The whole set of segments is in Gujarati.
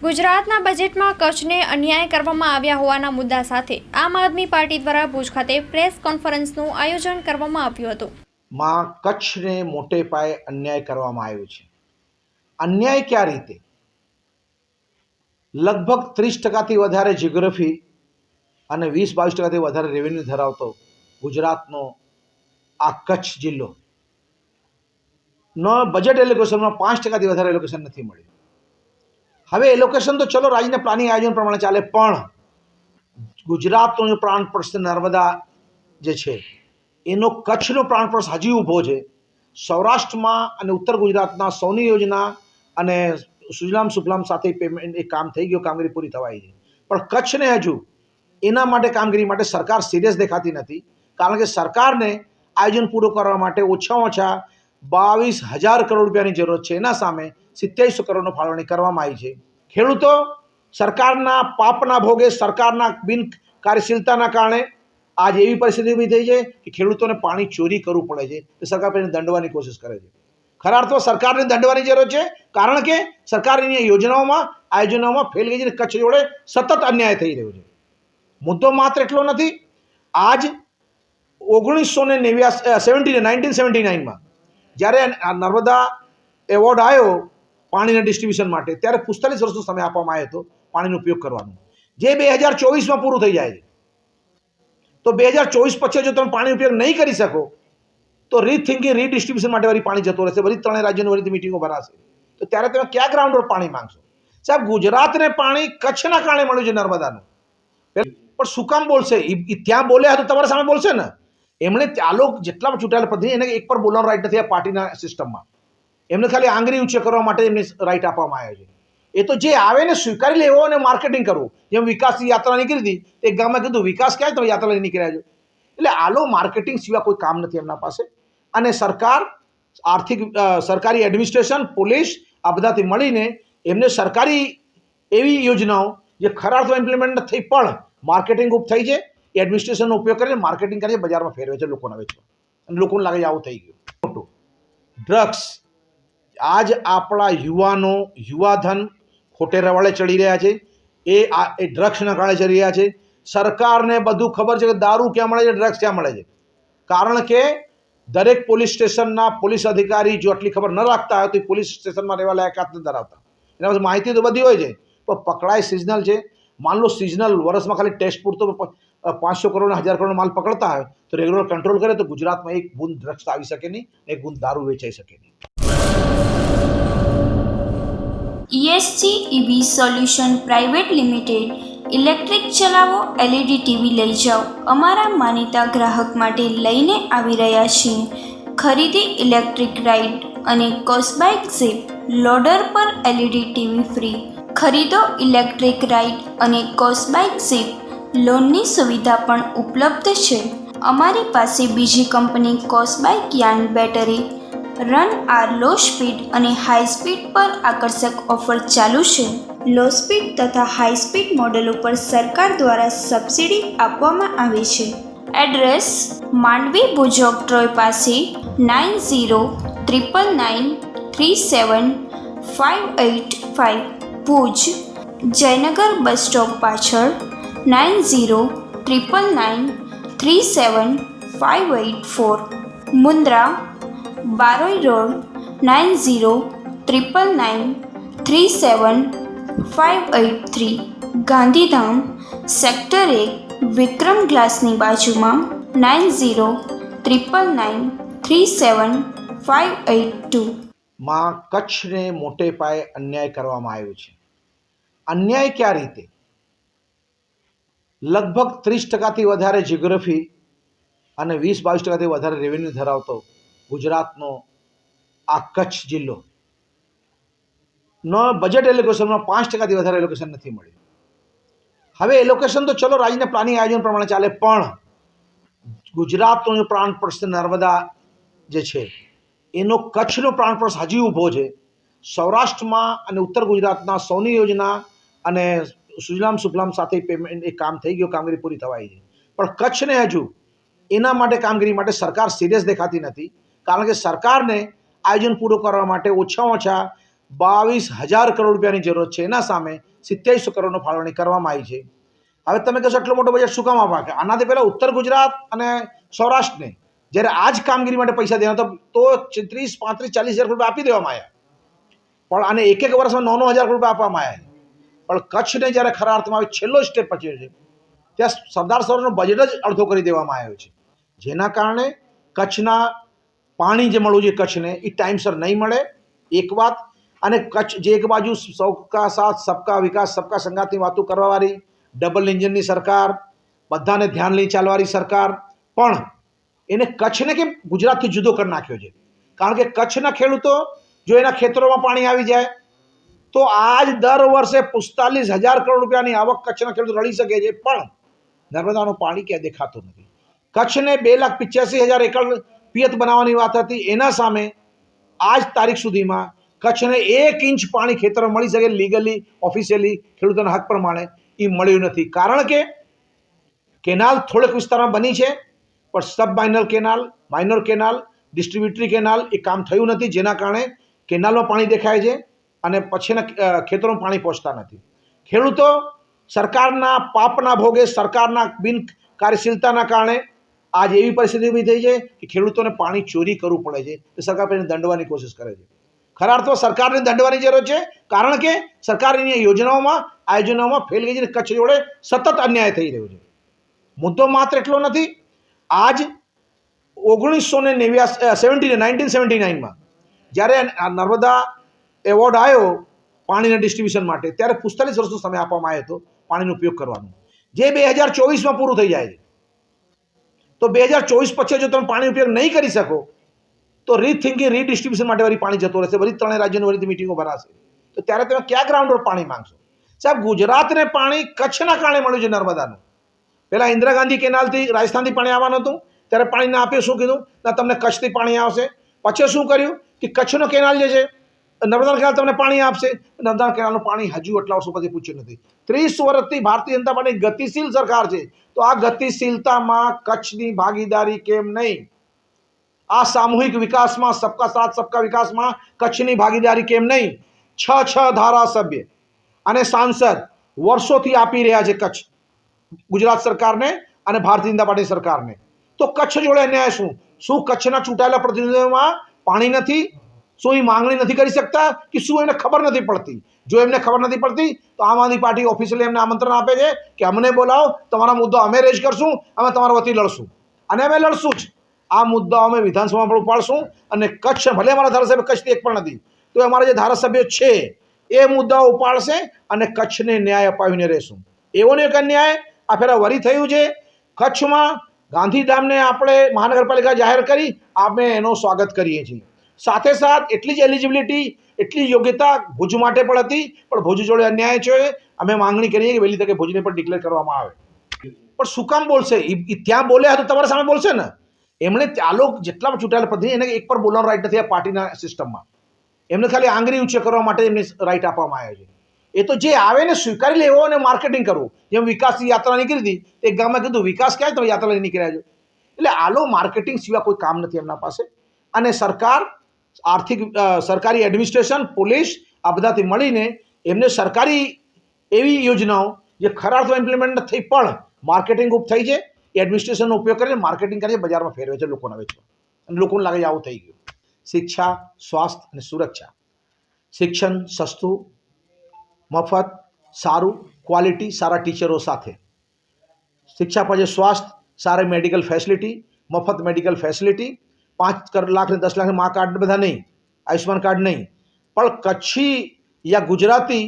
ગુજરાતના બજેટમાં કચ્છને અન્યાય કરવામાં આવ્યા હોવાના મુદ્દા સાથે આમ આદમી પાર્ટી દ્વારા ભુજ ખાતે પ્રેસ કોન્ફરન્સનું આયોજન કરવામાં આવ્યું હતું. માં કચ્છને મોટે પાયે અન્યાય કરવામાં આવ્યો છે. અન્યાય ક્યાં રીતે? લગભગ ત્રીસ ટકાથી વધારે જ્યોગ્રફી અને વીસ બાવીસ ટકાથી વધારે રેવન્યુ ધરાવતો ગુજરાતનો આ કચ્છ જિલ્લો. નો બજેટ એલોકેશનમાં પાંચ ટકાથી વધારે એલોકેશન નથી મળ્યું. હવે એલોકેશન તો ચલો રાજ્યના પ્લાનિંગ આયોજન પ્રમાણે ચાલે, પણ ગુજરાતનો જે પ્રાણ પ્રશ્ન નર્મદા જે છે, એનો કચ્છનો પ્રાણ પ્રશ્ન હજી ઊભો છે. સૌરાષ્ટ્રમાં અને ઉત્તર ગુજરાતના સૌની યોજના અને સુજલામ સુફલામ સાથે પેમેન્ટ એ કામ થઈ ગયું, કામગીરી પૂરી થવાઈ છે. પણ કચ્છને હજુ એના માટે કામગીરી માટે સરકાર સિરિયસ દેખાતી નથી. કારણ કે સરકારને આયોજન પૂરું કરવા માટે ઓછામાં ઓછા બાવીસ હજાર કરોડ રૂપિયાની જરૂરત છે. એના સામે સિત્યાવીસો કરોડનો ફાળવણી કરવામાં આવી છે. ખેડૂતો સરકારના પાપના ભોગે, સરકારના બિન કાર્યશીલતાના કારણે આજ એવી પરિસ્થિતિ ઊભી થઈ છે કે ખેડૂતોને પાણી ચોરી કરવું પડે છે. તો સરકાર તેને દંડવાની કોશિશ કરે છે. ખરા અર્થમાં સરકારને દંડવાની જરૂર છે કારણ કે સરકારની યોજનાઓમાં આયોજનોમાં ફેલ ગઈ છે કચ્છ જોડે સતત અન્યાય થઈ રહ્યો છે. મુદ્દો માત્ર એટલો નથી. આજ ઓગણીસો ને નેવ્યાસી સેવન્ટી નાઇન્ટીન સેવન્ટી નાઇનમાં જ્યારે આ નર્મદા એવોર્ડ આવ્યો પાણીના ડિસ્ટ્રીબ્યુશન માટે, ત્યારે પિસ્તાલીસ વર્ષનો સમય આપવામાં આવ્યો હતો પાણીનો ઉપયોગ કરવાનો. જે બે હજાર ચોવીસમાં પૂરું થઈ જાય છે. તો બે હજાર ચોવીસ પછી જો તમે પાણી ઉપયોગ નહીં કરી શકો, તો રીથિંકિંગ રીડિસ્ટ્રીબ્યુશન માટે વળી પાણી જતું રહેશે. વળી ત્રણેય રાજ્યોની વળી મિટિંગો ભરાશે. તો ત્યારે તમે ક્યાં ગ્રાઉન્ડ પર પાણી માંગશો? સાહેબ, ગુજરાતને પાણી કચ્છના કારણે મળ્યું છે નર્મદાનું. પણ શું કામ બોલશે? ઈ ઈ ત્યાં બોલ્યા તો તમારા સામે બોલશે ને? એમણે આ લોકો જેટલા પણ ચૂંટાયેલા પ્રતિનિધિ, એને એક પર બોલવાનો રાઈટ નથી આ પાર્ટીના સિસ્ટમમાં એમને ખાલી આંગળી ઊંચે કરવા માટે એમને રાઈટ આપવામાં આવ્યો છે. એ તો જે આવે ને સ્વીકારી લેવો અને માર્કેટિંગ કરવું. જેમ વિકાસની યાત્રા નીકળી હતી એક ગામમાં કીધું, વિકાસ ક્યાંય તમે યાત્રા લઈને નીકળ્યા છો? એટલે આલો માર્કેટિંગ સિવાય કોઈ કામ નથી એમના પાસે. અને સરકાર, આર્થિક સરકારી એડમિનિસ્ટ્રેશન પોલીસ, આ બધાથી મળીને એમને સરકારી એવી યોજનાઓ જે ખરા અર્થમાં ઇમ્પ્લિમેન્ટ થઈ પણ માર્કેટિંગ ઉપ થઈ છે. એ એડમિનિસ્ટ્રેશનનો ઉપયોગ કરીને માર્કેટિંગ કરીને બજારમાં ફેરવે છે લોકોને વેચવા. અને લોકોને લાગે આવું થઈ ગયું. ખોટું. ડ્રગ્સ આજ આપણા યુવાનો, યુવાધન ખોટે રવાડે ચડી રહ્યા છે. એ આ, એ ડ્રગ્સના કારણે ચડી રહ્યા છે. સરકારને બધું ખબર છે કે દારૂ ક્યાં મળે છે ડ્રગ્સ ક્યાં મળે છે. કારણ કે દરેક પોલીસ સ્ટેશનના પોલીસ અધિકારી જો આટલી ખબર ન રાખતા હોય તો પોલીસ સ્ટેશનમાં રહેવા લાયકાત નથી ધરાવતા. એના પાસે માહિતી તો બધી હોય છે. પણ પકડાય સિઝનલ છે. માન લો સિઝનલ, વર્ષમાં ખાલી ટેસ્ટ પૂરતો પાંચસો કરોડ હજાર કરોડ માલ પકડતા હોય, તો રેગ્યુલર કંટ્રોલ કરે તો ગુજરાતમાં એક બુંદ ડ્રગ્સ આવી શકે નહીં એક બુંદ દારૂ વેચાઈ શકે નહીં. ESC EV solution private limited electric ચલાવો એલઈડી ટીવી લઈ જાઓ. અમારા માનીતા ગ્રાહક માટે લઈને આવી રહ્યા છીએ. ખરીદી ઇલેક્ટ્રિક રાઇડ અને કોસ્બાઇક ઝીપ લોડર પર એલઈડી ટીવી ફ્રી ખરીદો ઇલેક્ટ્રિક રાઇડ અને કોસ્બાઇક ઝીપ લોનની સુવિધા પણ ઉપલબ્ધ છે. અમારી પાસે બીજી કંપની કોસબાઇક યાન બેટરી, રન આર લો સ્પીડ અને હાઈ સ્પીડ પર આકર્ષક ઓફર ચાલુ છે. લો સ્પીડ તથા હાઈ સ્પીડ મોડેલ ઉપર સરકાર દ્વારા સબસિડી આપવામાં આવે છે. એડ્રેસ માંડવી ભુજોગ ટ્રોય પાસે nine zero triple nine three seven five eight five, Bhuj, Jaynagar bus stop પાછળ nine zero triple nine three seven five eight four. Mundra, Baroi road, nine zero triple nine three seven five eight three. Gandhidham, sector એક, વિક્રમ ગ્લાસની બાજુમાં, nine zero triple nine three seven five eight two. માં કચ્છને મોટે પાયે અન્યાય કરવામાં આવ્યો છે. અન્યાય કયા રીતે? લગભગ ત્રીસ ટકાથી વધારે જીઓગ્રાફી અને વીસ બાવીસ ટકાથી વધારે રેવન્યુ ધરાવતો ગુજરાતનો આ કચ્છ જિલ્લો. નો બજેટ એલોકેશનમાં પાંચ ટકાથી વધારે એલોકેશન નથી મળ્યું હવે એલોકેશન તો ચલો રાજ્યના પ્લાનિંગ આયોજન પ્રમાણે ચાલે, પણ ગુજરાતનો જે પ્રાણ પ્રશ્ન નર્મદા જે છે, એનો કચ્છનો પ્રાણ પ્રશ્ન હજી ઊભો છે. સૌરાષ્ટ્રમાં અને ઉત્તર ગુજરાતના સૌની યોજના અને સુજલામ સુફલામ સાથે પેમેન્ટ એ કામ થઈ ગયું, કામગીરી પૂરી થવાઈ છે પણ કચ્છને હજુ એના માટે કામગીરી માટે સરકાર સિરિયસ દેખાતી નથી. કારણ કે સરકારને આયોજન પૂરું કરવા માટે ઓછામાં ઓછા બાવીસ હજાર કરોડ રૂપિયાની જરૂરત છે. એના સામે સિત્યાવીસો કરોડનો ફાળવણી કરવામાં આવી છે. હવે તમે કહેશો એટલો મોટો બજેટ શું કામ આપવા? કે આનાથી પહેલાં ઉત્તર ગુજરાત અને સૌરાષ્ટ્રને જ્યારે આ જ કામગીરી માટે પૈસા દેવાના તો તો ત્રીસ પાંત્રીસ ચાલીસ હજાર રૂપિયા આપી દેવામાં આવ્યા. પણ આને એક એક વર્ષમાં નવ નવ હજાર રૂપિયા આપવામાં આવ્યા. પણ કચ્છને જ્યારે ખરા અર્થમાં આવે, છેલ્લો સ્ટેપ પછી છે. ત્યાં સરદાર સરોવરનો બજેટ જ અડધો કરી દેવામાં આવ્યો છે. જેના કારણે કચ્છના પાણી જે મળવું જોઈએ કચ્છને, એ ટાઈમસર નહીં મળે. એક વાત, અને કચ્છ જે એક બાજુ સૌકા સાથ, સબકા વિકાસ, સબકા સંગાતની વાતો કરવાવાળી ડબલ એન્જિનની સરકાર, બધાને ધ્યાન લઈ ચાલવાળી સરકાર, પણ એને કચ્છને કેમ ગુજરાતથી જુદો કરી નાખ્યો છે? કારણ કે કચ્છના ખેડૂતો જો એના ખેતરોમાં પાણી આવી જાય તો આજ દર વર્ષે પિસ્તાલીસ હજાર કરોડ રૂપિયાની આવક કચ્છના ખેડૂતો રળી શકે છે. પણ નર્મદાનું પાણી ક્યાં દેખાતું નથી. કચ્છને બે લાખ પિચ્યાસી હજાર એકર પિયત બનાવવાની વાત હતી. એના સામે આજ તારીખ સુધીમાં કચ્છને એક ઇંચ પાણી ખેતરમાં મળી શકે લીગલી ઓફિશિયલી ખેડૂતોના હક પ્રમાણે એ મળ્યું નથી. કારણ કે કેનાલ થોડેક વિસ્તારમાં બની છે, પણ sub minor canal minor canal distributary canal એ કામ થયું નથી. જેના કારણે કેનાલમાં પાણી દેખાય છે. અને પછીના ખેતરોમાં પાણી પહોંચતા નથી. ખેડૂતો સરકારના પાપના ભોગે, સરકારના બિન કાર્યશીલતાના કારણે આજ એવી પરિસ્થિતિ ઊભી થઈ છે કે ખેડૂતોને પાણી ચોરી કરવું પડે છે. તો સરકાર તેને દંડવાની કોશિશ કરે છે. ખરા અર્થમાં સરકારને દંડવાની જરૂર છે. કારણ કે સરકારની યોજનાઓમાં આયોજનોમાં ફેલ ગઈ છે કચ્છ જોડે સતત અન્યાય થઈ રહ્યો છે. મુદ્દો માત્ર એટલો નથી. આજ ઓગણીસો ને નેવ્યાસી સેવન્ટી નાઇન્ટીન સેવન્ટી નાઇનમાં જ્યારે નર્મદા એવોર્ડ આવ્યો પાણીના ડિસ્ટ્રીબ્યુશન માટે, ત્યારે પિસ્તાલીસ વર્ષનો સમય આપવામાં આવ્યો હતો પાણીનો ઉપયોગ કરવાનો. જે બે હજાર ચોવીસમાં પૂરું થઈ જાય તો બે હજાર ચોવીસ પછી જો તમે પાણી ઉપયોગ નહીં કરી શકો, તો રીથિંકિંગ રીડિસ્ટ્રીબ્યુશન માટે વળી પાણી જતું રહેશે. વળી ત્રણેય રાજ્યોની વળી મિટિંગો ભરાશે. તો ત્યારે તમે ક્યાં ગ્રાઉન્ડ પર પાણી માંગશો? સાહેબ, ગુજરાતને પાણી કચ્છના કારણે મળ્યું છે નર્મદાનું. પહેલાં ઇન્દિરા ગાંધી કેનાલથી રાજસ્થાનથી પાણી આવવાનું હતું. ત્યારે પાણી ના આપ્યું, શું કીધું? ના, તમને કચ્છથી પાણી આવશે. પછી શું કર્યું? કે કચ્છનો કેનાલ જે છે નર્મદા કેનાલ તમને પાણી આપશે. નર્મદા કેનાલનું પાણી હજુ એટલા વર્ષો પછી પૂછ્યું નથી. ત્રીસ વર્ષથી ભારતીય જનતા પાર્ટી ગતિશીલ સરકાર છે. તો આ ગતિશીલતામાં કચ્છની ભાગીદારી કેમ નહીં? આ સામૂહિક વિકાસમાં, સબકા સાથ, સબકા વિકાસમાં કચ્છની ભાગીદારી કેમ નહીં? છ છ ધારાસભ્ય અને સાંસદ વર્ષોથી આપી રહ્યા છે કચ્છ. ગુજરાત સરકારને અને ભારતીય જનતા પાર્ટી સરકારને. તો કચ્છ જોડે અન્યાય શું? શું કચ્છના ચૂંટાયેલા પ્રતિનિધિઓમાં પાણી નથી? શું એ માંગણી નથી કરી શકતા કે શું એને ખબર નથી પડતી? જો એમને ખબર નથી પડતી, તો આમ આદમી પાર્ટી ઓફિશિયલી એમને આમંત્રણ આપે છે કે અમને બોલાવો, તમારા મુદ્દો અમે રેજ કરશું, અમે તમારા વતી લડશું. અને અમે લડશું જ. આ મુદ્દાઓ અમે વિધાનસભામાં પણ ઉપાડશું અને કચ્છ ભલે અમારા ધારાસભ્ય કચ્છથી એક પણ નથી, તો અમારા જે ધારાસભ્યો છે, એ મુદ્દાઓ ઉપાડશે અને કચ્છને ન્યાય અપાવીને રહેશું. એવો ને એક અન્યાય, આ ફેરા વરી થયું છે. કચ્છમાં ગાંધીધામને આપણે મહાનગરપાલિકા જાહેર કરી આપણે એનો સ્વાગત કરીએ છીએ. સાથે સાથ, એટલી જ એલિજિબિલિટી એટલી યોગ્યતા ભુજ માટે પણ હતી, પણ ભુજ જોડે અન્યાય છે. અમે માંગણી કરીએ કે વહેલી તકે ભુજને પણ ડિક્લેર કરવામાં આવે. પણ શું કામ બોલશે? ઈ ત્યાં બોલ્યા તો તમારા સામે બોલશે ને? એમણે ત્યાં જેટલા પણ ચૂંટાયેલા પ્રતિનિધિ, એને એક પર બોલવાનો રાઈટ નથી આ પાર્ટીના સિસ્ટમમાં એમને ખાલી આંગળી ઊંચે કરવા માટે એમને રાઈટ આપવામાં આવ્યો છે. એ તો જે આવે ને સ્વીકારી લેવો અને માર્કેટિંગ કરવું. જેમ વિકાસની યાત્રા નીકળી હતી એક ગામમાં કીધું, વિકાસ ક્યાંય તમે યાત્રા લઈને નીકળ્યા છો? એટલે આલો માર્કેટિંગ સિવાય કોઈ કામ નથી એમના પાસે. અને સરકાર આર્થિક સરકારી એડમિનિસ્ટ્રેશન પોલીસ આ બધાથી મળીને એમને સરકારી એવી યોજનાઓ જે ખરા અર્થમાં ઇમ્પ્લિમેન્ટ થઈ પણ માર્કેટિંગ ઉપ થઈ છે, એ એડમિનિસ્ટ્રેશનનો ઉપયોગ કરીને માર્કેટિંગ કરીને બજારમાં ફેરવે છે લોકોને વેચવા. અને લોકોને લાગે છે આવું થઈ ગયું. શિક્ષા સ્વાસ્થ્ય અને સુરક્ષા. શિક્ષણ સસ્તું, મફત, સારું ક્વોલિટી સારા ટીચરો સાથે. શિક્ષા પછી સ્વાસ્થ્ય સારી મેડિકલ ફેસિલિટી મફત મેડિકલ ફેસિલિટી પાંચ લાખ ને દસ લાખ મા કાર્ડ બધા નહીં, આયુષ્યમાન કાર્ડ નહીં. પણ કચ્છી યા ગુજરાતી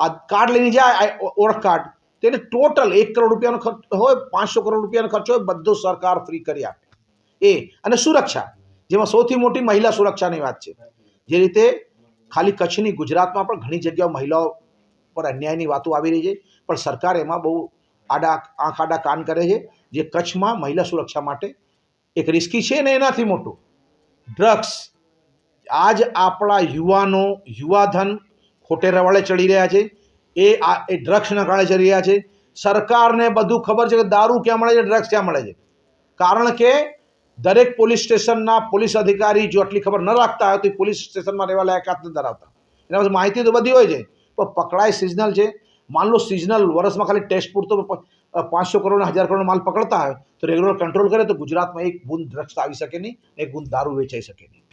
આ કાર્ડ લઈને જાય ઓળખ કાર્ડ તેને ટોટલ એક કરોડ રૂપિયાનો ખર્ચ હોય, પાંચસો કરોડ રૂપિયાનો ખર્ચ હોય, બધો સરકાર ફ્રી કરી આપે. એ, અને સુરક્ષા, જેમાં સૌથી મોટી મહિલા સુરક્ષાની વાત છે. જે રીતે ખાલી કચ્છની ગુજરાતમાં પણ ઘણી જગ્યાઓ મહિલાઓ પર અન્યાયની વાતો આવી રહી છે, પણ સરકાર એમાં બહુ આડા, આંખ આડા કાન કરે છે, જે કચ્છમાં મહિલા સુરક્ષા માટે એક રિસ્કી છે ને એનાથી મોટું. ડ્રગ્સ આજ આપણા યુવાનો, યુવાધન ખોટે રવાડે ચડી રહ્યા છે. એ આ, એ ડ્રગ્સના કારણે ચડી રહ્યા છે. સરકારને બધું ખબર છે કે દારૂ ક્યાં મળે છે ડ્રગ્સ ક્યાં મળે છે. કારણ કે દરેક પોલીસ સ્ટેશનના પોલીસ અધિકારી જો આટલી ખબર ન રાખતા હોય તો એ પોલીસ સ્ટેશનમાં રહેવા લાયકાત નથી ધરાવતા. એના પાસે માહિતી તો બધી હોય છે. પણ પકડાય સિઝનલ છે. માન લો સિઝનલ, વર્ષમાં ખાલી ટેસ્ટ પૂરતો પાંચસો કરોડ હજાર કરોડ માલ પકડતા હોય તો રેગ્યુલર કંટ્રોલ કરે તો ગુજરાતમાં એક બુંદ ડ્રગ્સ આવી શકે નહીં, એક બુંદ દારૂ વેચાઈ શકે નહીં.